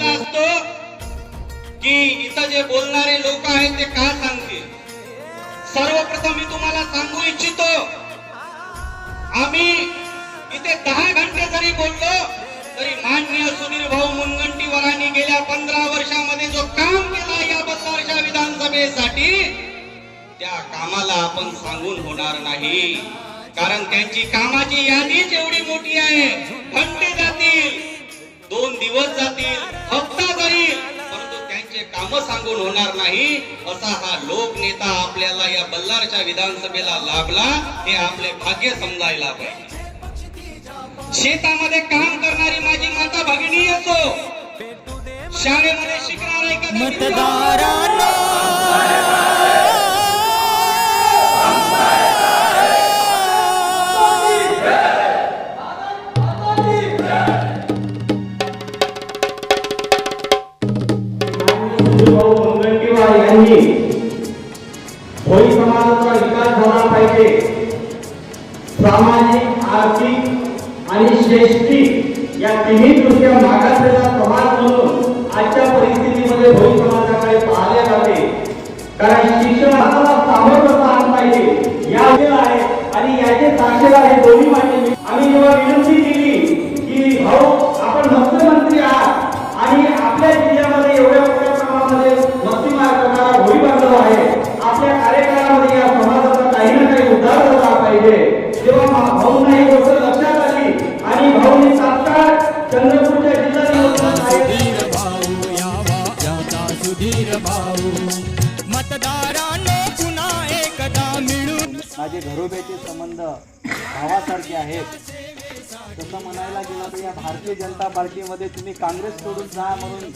ठरलेला असतो की इथं जे बोलणारे लोक आहेत ते का सांगतील? सर्वप्रथम मी तुम्हाला सांगू इच्छितो आम्ही इथे दहा घंटे जरी बोललो तरी माननीय सुधीर भाऊ मुनगंटीवारांनी गेल्या पंधरा वर्षामध्ये जो काम केला या बल्लारच्या विधानसभेसाठी त्या कामाला आपण सांगून होणार नाही. कारण त्यांची कामाची यादीच एवढी मोठी आहे. घंटे जातील. दोन दिवस जातील हप्ता जाईल परंतु त्यांचे काम सांगून होणार नाही असा हा लोकनेता आपल्याला या बल्लारच्या विधानसभेला लाभला हे आपले भाग्य समजायला पाहिजे. शेतामध्ये काम करणारी माझी माता भगिनी असो शाळेमध्ये शिकणारा एखादा भोई समाजाचा विकास झाला पाहिजे सामाजिक आर्थिक आणि शैक्षणिक या तिन्ही दृष्ट्या मागासलेला समाज म्हणून आजच्या परिस्थितीमध्ये भोई समाजाकडे पाहिले जाते. कारण शिक्षणाला सामर्थ्य आलं पाहिजे. या वेळ आहे आणि याचे साक्षीदार हे दोन्ही मान्य आम्ही जेव्हा विनंती केली की भाऊ आपण मुख्यमंत्री आहात. सुधीर भाऊ. मतदारांनो पुन्हा एकदा मिळून माझे घरोब्याचे संबंध भावासारखे आहेत. तसं म्हणायला गेलं तर या भारतीय जनता पार्टीमध्ये तुम्ही काँग्रेस सोडून जा म्हणून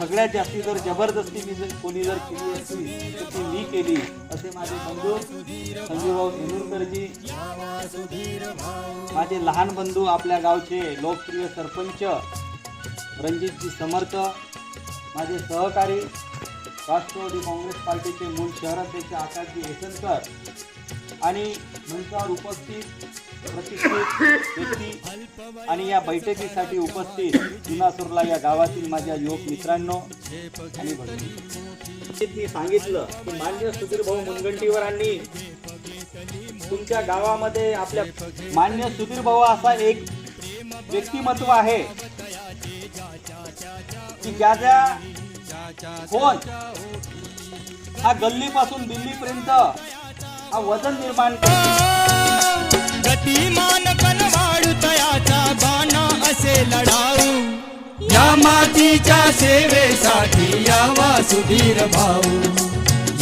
सगळ्यात जास्ती जर जबरदस्ती मी जर कोणी जर केली असती तर ती मी केली असे माझे बंधू संजूभाऊ तेंडुलकरजी माझे लहान बंधू आपल्या गावचे लोकप्रिय सरपंच रणजितजी समर्थ. माझे सहकारी राष्ट्रवादी काँग्रेस पार्टीचे मूळ शहराध्यक्ष आकाशजी येसनकर आणि मंचावर उपस्थित प्रतिष्ठित व्यक्ती आणि या बैठकीसाठी उपस्थित जुनासुरला या गावातील माझ्या युवक मित्रांनो आणि मी सांगितलं की मान्य सुधीरभाऊ मुनगंटीवरांनी तुमच्या गावामध्ये आपल्या मान्य सुधीरभाऊ असा एक व्यक्तिमत्व आहे. की ज्याच्या फोन हा गल्लीपासून दिल्लीपर्यंत हा वजन निर्माण गतिमान कनवाळू तयाचा बाणा असे लढाऊ. या मातीच्या सेवेसाठी यावा सुधीर भाऊ.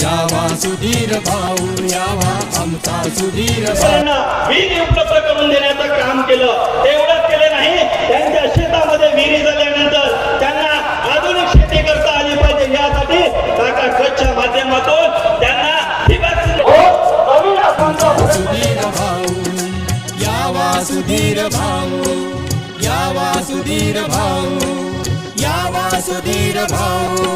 यावा सुधीर भाऊ यावा आमचा सुधीर भाऊ. वीज उपलब्ध करून देण्याचं काम केलं. सुधीर भाऊ यावा सुधीर भाऊ यावा सुधीर भाऊ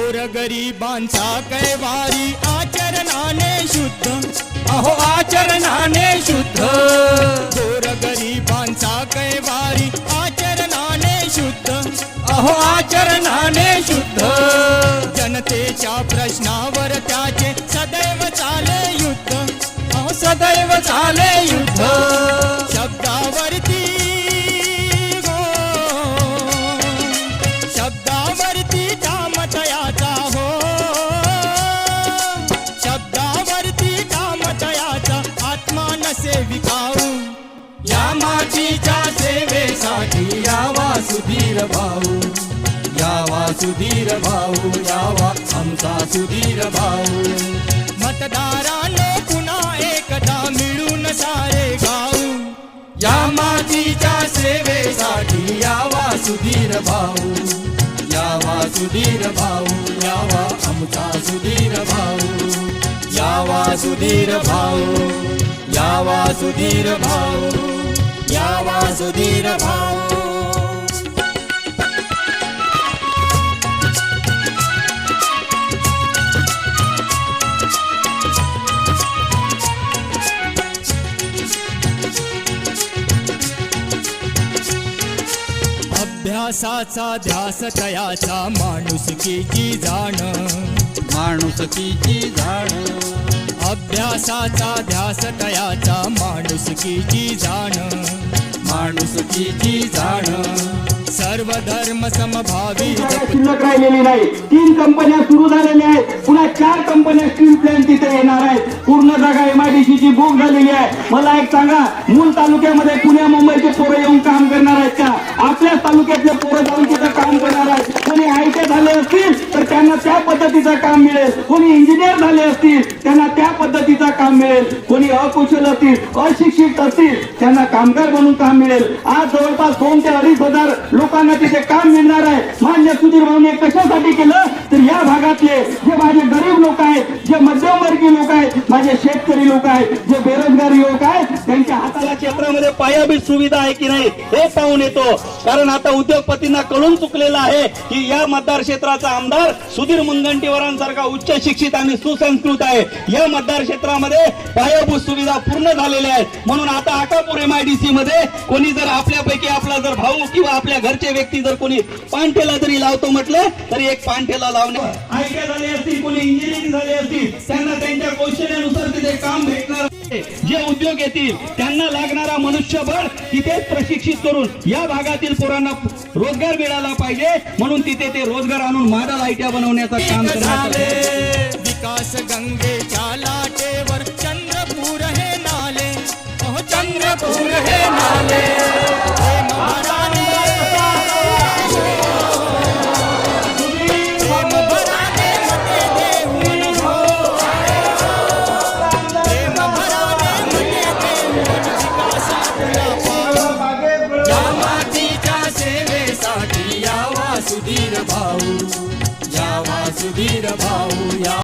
गोरगरिबांचा कैवारी आचरणाने शुद्ध. अहो आचरणाने हो आचरणाने शुद्ध. जनतेच्या प्रश्नावर त्याचे सदैव चाले युद्ध. अहो सदैव चाले युद्ध. शब्दावरती हो शब्दावरती कामतयाचा हो. शब्दावरती कामतयाचा आत्मा नसे विकाऊ या मातीच्या सेवेसाठी यावा सुधीर भाऊ यावा सुधीर भाऊ यावा आमचा सुधीर भाऊ. मतदारांनो पुन्हा एकदा मिळून सारे गाऊ. या मातीच्या सेवेसाठी यावा सुधीर भाऊ. यावा सुधीर भाऊ यावा आमचा सुधीर भाऊ. यावा सुधीर भाऊ यावा सुधीर भाऊ. यावा सुधीर भाऊ. अभ्यासाचा ध्यास तयाचा माणुसकीची जाण? माणुसकीची झाड अभ्यासाचा ध्यास तयाचा माणुसकीची जाण? माणुसकीची झाड सर्व धर्म समभावी काय शिल्लक राहिलेली नाही? तीन कंपन्या सुरू झालेल्या आहेत. पुन्हा चार कंपन्या स्टील प्लॅन्ट तिथे येणार आहेत. पूर्ण जागा एमआयडीसी ची बुक झालेली आहे. मला एक सांगा मूल तालुक्यामध्ये पुण्या मुंबईचे पोरं येऊन काम करणार आहेत का आपल्याच तालुक्यातले पोरं जाऊन तिथं काम करणार आहेत कोणी आयटी झाले असतील तर त्यांना त्या पद्धतीचं काम मिळेल. कोणी इंजिनियर झाले असतील त्यांना त्या पद्धतीचा काम मिळेल. कोणी अकुशल असतील अशिक्षित असतील त्यांना कामगार म्हणून काम मिळेल. आज जवळपास दोन ते अडीच हजार लोकांना तिथे काम मिळणार आहे. मान्य सुधीर भाऊने कशासाठी केलं? तर या भागातले जे माझे गरीब लोक आहेत जे मध्यमवर्गीय लोक आहेत माझे शेतकरी लोक आहेत जे बेरोजगार युवक आहेत क्षेत्रामध्ये पायाभूत सुविधा आहे की नाही हे पाहून येतो. कारण आता उद्योगपतींना कळून चुकलेलं आहे की या मतदार क्षेत्राचा आमदार सुधीर मुनगंटीवारांसारखा उच्च शिक्षित आणि सुसंस्कृत आहे. या मतदार क्षेत्रामध्ये पायाभूत सुविधा पूर्ण झालेल्या आहेत. म्हणून आता आकापूर एमआयडीसी मध्ये कोणी जर आपल्यापैकी आपला जर भाऊ किंवा आपल्या घरचे व्यक्ती जर कोणी पानठेला जरी लावतो म्हटलं तरी एक पानठेला लावणे आयटी झाले असतील कोणी इंजिनिअरिंग झाले असतील त्यांना त्यांच्या कौशल्यानुसार तिथे काम भेटणार आहे. जे उद्योग येतील त्यांना लागणारा मनुष्यबळ तिथेच प्रशिक्षित करून या भागातील पोरांना रोजगार मिळाला पाहिजे म्हणून तिथे ते रोजगार आणून मादा आयट्या बनवण्याचं काम करणार झाले आलं. विकास